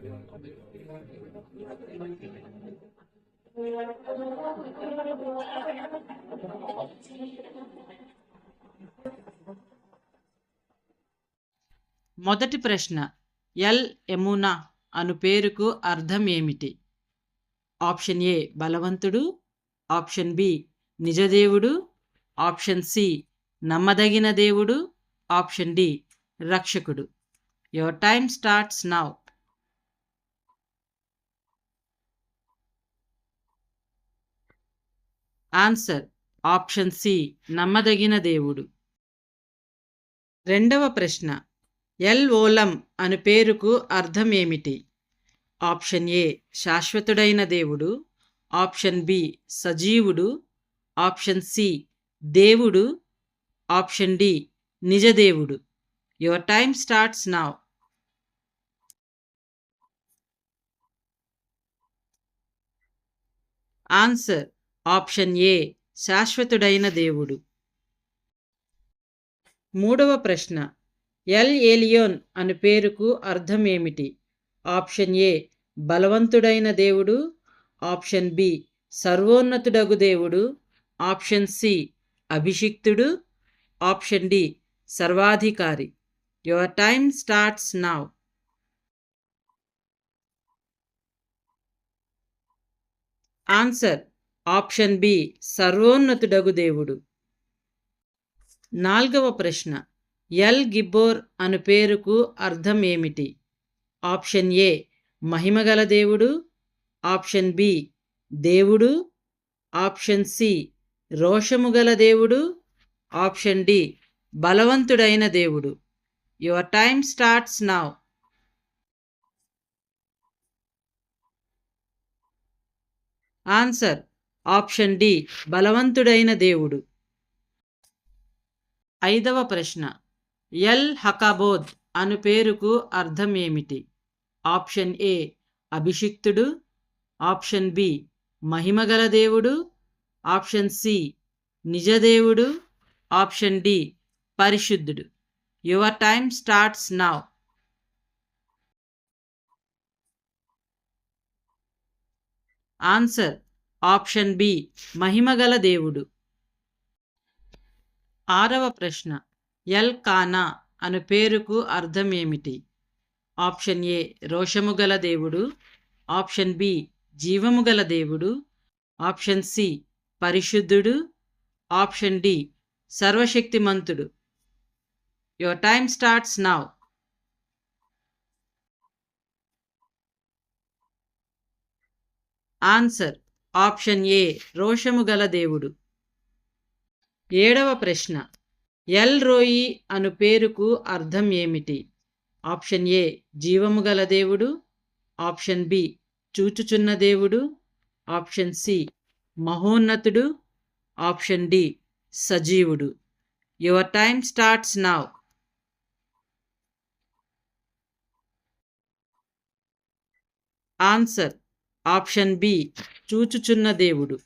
మొదటి ప్రశ్న ఎల్ ఎమునా అను పేరుకు అర్థం ఏమిటి? ఆప్షన్ ఏ బలవంతుడు. ఆప్షన్ బి నిజదేవుడు. ఆప్షన్ సి నమ్మదగిన దేవుడు. ఆప్షన్ డి రక్షకుడు. Your time starts now answer option C నమ్మదగిన దేవుడు. రెండవ ప్రశ్న ఎల్ ఓలం అను పేరుకు అర్థం ఏమిటి? ఆప్షన్ ఏ శాశ్వతుడైన దేవుడు. ఆప్షన్ బి సజీవుడు. ఆప్షన్ సి దేవుడు. Option D నిజదేవుడు your time starts now answer option A శాశ్వతుడైన దేవుడు. మూడవ ప్రశ్న ఎల్ ఏలియోన్ అను పేరుకు అర్థం ఏమిటి? ఆప్షన్ ఏ బలవంతుడైన దేవుడు. ఆప్షన్ బి సర్వోన్నతుడగు దేవుడు. ఆప్షన్ సి అభిషిక్తుడు. ఆప్షన్ డి సర్వాధికారి. Your time starts now answer option B సర్వోన్నతుడగు దేవుడు. నాల్గవ ప్రశ్న ఎల్ గిబ్బోర్ అను పేరుకు అర్థం ఏమిటి? ఆప్షన్ ఏ మహిమగల దేవుడు. ఆప్షన్ బి దేవుడు. ఆప్షన్ సి రోషము గల దేవుడు. ఆప్షన్ డి బలవంతుడైన దేవుడు. Your time starts now answer option D బలవంతుడైన దేవుడు. ఐదవ ప్రశ్న ఎల్ హకాబోద్ అను పేరుకు అర్థం ఏమిటి? ఆప్షన్ ఏ అభిషిక్తుడు. ఆప్షన్ బి మహిమగల దేవుడు. ఆప్షన్ సి నిజదేవుడు. ఆప్షన్ డి పరిశుద్ధుడు. Your time starts now. Answer option B మహిమగల దేవుడు. ఆరవ ప్రశ్న ఎల్ కానా అను పేరుకు అర్థం ఏమిటి? ఆప్షన్ ఏ రోషము గల దేవుడు. ఆప్షన్ బి జీవము గల దేవుడు. ఆప్షన్ సి పరిశుద్ధుడు. ఆప్షన్ డి సర్వశక్తిమంతుడు. Your time starts now. Answer option A రోషము గల దేవుడు. ఏడవ ప్రశ్న ఎల్ రోయి అను పేరుకు అర్థం ఏమిటి? ఆప్షన్ ఏ జీవము గల దేవుడు. ఆప్షన్ బి చూచుచున్న దేవుడు. ఆప్షన్ సి మహోన్నతుడు. ఆప్షన్ డి సజీవుడు. Your time starts now. Answer option B చూచుచున్న దేవుడు.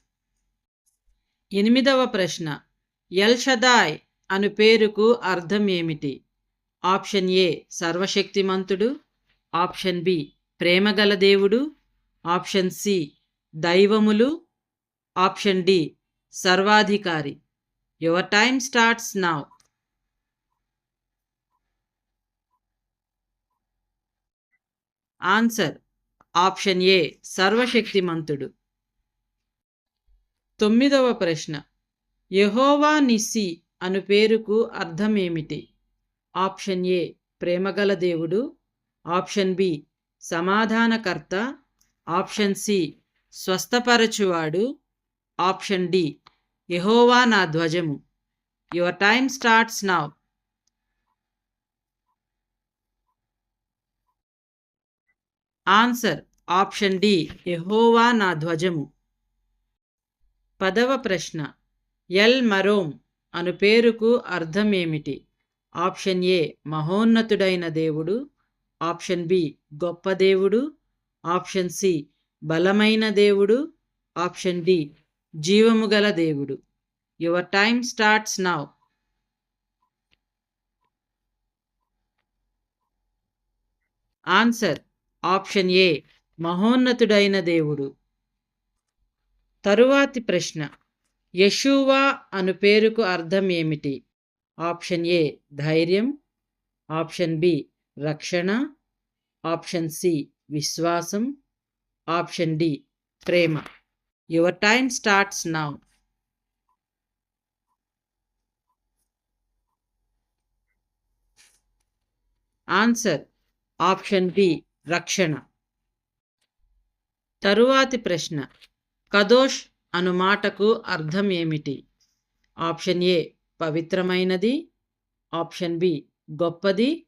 ఎనిమిదవ ప్రశ్న ఎల్ షదాయ్ అను పేరుకు అర్థం ఏమిటి? ఆప్షన్ ఏ సర్వశక్తిమంతుడు. ఆప్షన్ బి ప్రేమగల దేవుడు. ఆప్షన్ సి దైవములు. ఆప్షన్ డి సర్వాధికారి. Your time starts now. Answer option A సర్వశక్తిమంతుడు. తొమ్మిదవ ప్రశ్న. యహోవా నిస్సి అను పేరుకు అర్థం ఏమిటి ఆప్షన్ ఏ ప్రేమగల దేవుడు. ఆప్షన్ బి సమాధానకర్త. ఆప్షన్ సి స్వస్థపరచువాడు. ఆప్షన్ డి యహోవా నా ధ్వజము. Your time starts now. Answer option D యహోవా నా ధ్వజము. పదవ ప్రశ్న ఎల్ మరోమ్ అను పేరుకు అర్థం ఏమిటి? ఆప్షన్ ఏ మహోన్నతుడైన దేవుడు. ఆప్షన్ బి గొప్ప దేవుడు. ఆప్షన్ సి బలమైన దేవుడు. ఆప్షన్ డి జీవము గల దేవుడు. Your time starts now. Answer option A మహోన్నతుడైన దేవుడు. తరువాతి ప్రశ్న యశువా అను పేరుకు అర్థం ఏమిటి? ఆప్షన్ ఏ ధైర్యం. ఆప్షన్ బి రక్షణ. ఆప్షన్ సి విశ్వాసం. Option D Prema. Your time starts now answer option B రక్షణ. తరువాతి ప్రశ్న. కదోష్ అను మాటకు అర్థం ఏమిటి? ఆప్షన్ ఏ పవిత్రమైనది. ఆప్షన్ బి గొప్పది.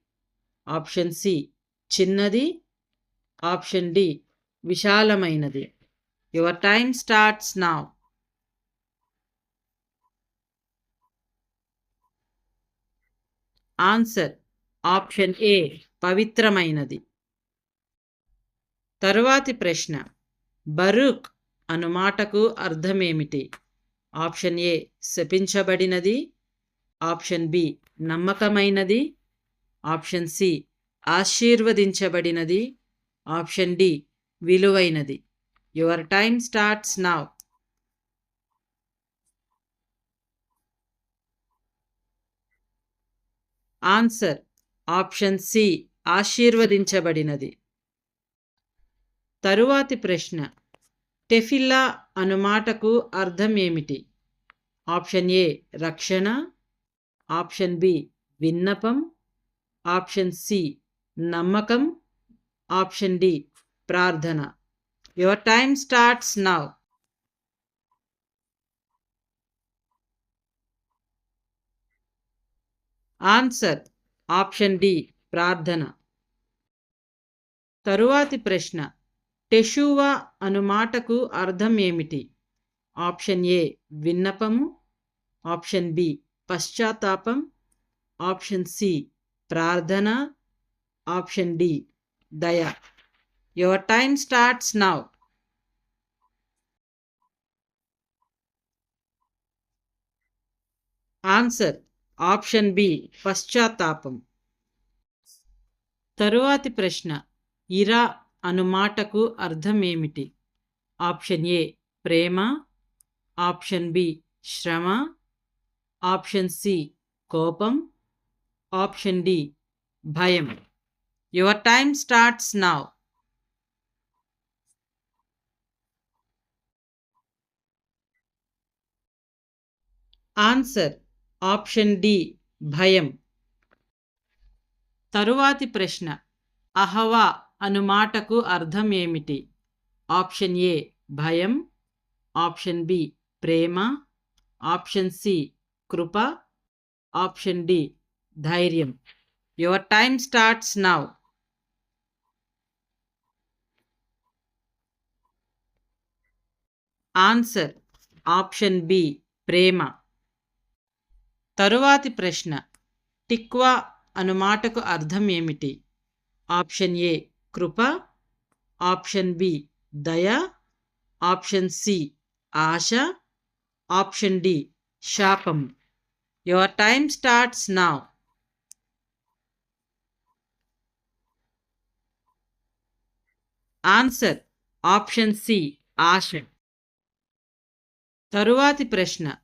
ఆప్షన్ సి చిన్నది. Option D విశాలమైనది. Your time starts now answer option A పవిత్రమైనది. తరువాతి ప్రశ్న. బరూక్ అను మాటకు అర్థమేమిటి? ఆప్షన్ ఏ శపించబడినది. ఆప్షన్ బి నమ్మకమైనది. ఆప్షన్ సి ఆశీర్వదించబడినది. ఆప్షన్ డి విలువైనది. Your time starts now. Answer option C ఆశీర్వదించబడినది. తరువాతి ప్రశ్న. టెఫిల్లా అను మాటకు అర్థం ఏమిటి? ఆప్షన్ ఏ రక్షణ. ఆప్షన్ బి విన్నపం. ఆప్షన్ సి నమ్మకం. ఆప్షన్ డి ప్రార్థన. Your time starts now. Answer option D ప్రార్థన. తరువాతి ప్రశ్న. టెషువా అను మాటకు అర్థం ఏమిటి? ఆప్షన్ ఏ విన్నపము. ఆప్షన్ బి పశ్చాత్తాపం. ఆప్షన్ సి ప్రార్థన. ఆప్షన్ డి దయ. Your time starts now answer option B పశ్చాత్తాపం. తరువాతి ప్రశ్న. ఇరా అనుమాటకు అర్థమేమిటి? అర్థం ఏమిటి ఆప్షన్ ఏ ప్రేమ. ఆప్షన్ బి శ్రమ. ఆప్షన్ సి కోపం. ఆప్షన్ డి భయం. Your time starts now. Answer option D భయం. తరువాతి ప్రశ్న అహవా అను మాటకు అర్థం ఏమిటి? ఆప్షన్ ఏ భయం. ఆప్షన్ బి ప్రేమ. ఆప్షన్ సి కృప. ఆప్షన్ డి ధైర్యం. Your time starts now. Answer option B ప్రేమ. తరువాతి ప్రశ్న టిక్వా అను మాటకు అర్థం ఏమిటి? ఆప్షన్ ఏ కృప ఆప్షన్ బి దయ ఆప్షన్ సి ఆశ ఆప్షన్ డి శాపం. Your time starts now answer option C ఆశ. తరువాతి ప్రశ్న.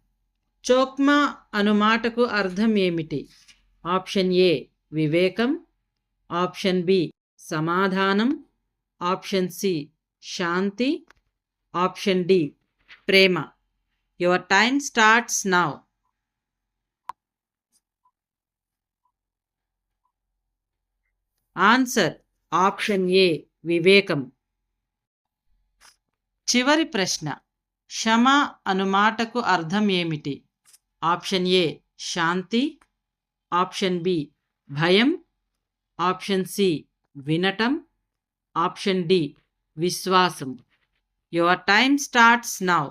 చోక్మా అను మాటకు అర్థం ఏమిటి? ఆప్షన్ ఏ వివేకం. ఆప్షన్ బి సమాధానం ఆప్షన్ సి శాంతి option D Prema. Your time starts now answer option A వివేకం. చివరి ప్రశ్న క్షమ అను మాటకు అర్థం ఏమిటి? ఆప్షన్ ఏ శాంతి. ఆప్షన్ బి భయం. ఆప్షన్ సి వినటం ఆప్షన్ డి విశ్వాసం your time starts now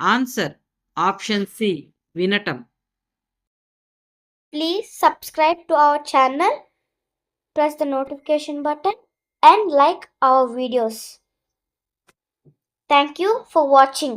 answer option C వినటం Please subscribe to our channel, press the notification button and like our videos. Thank you for watching.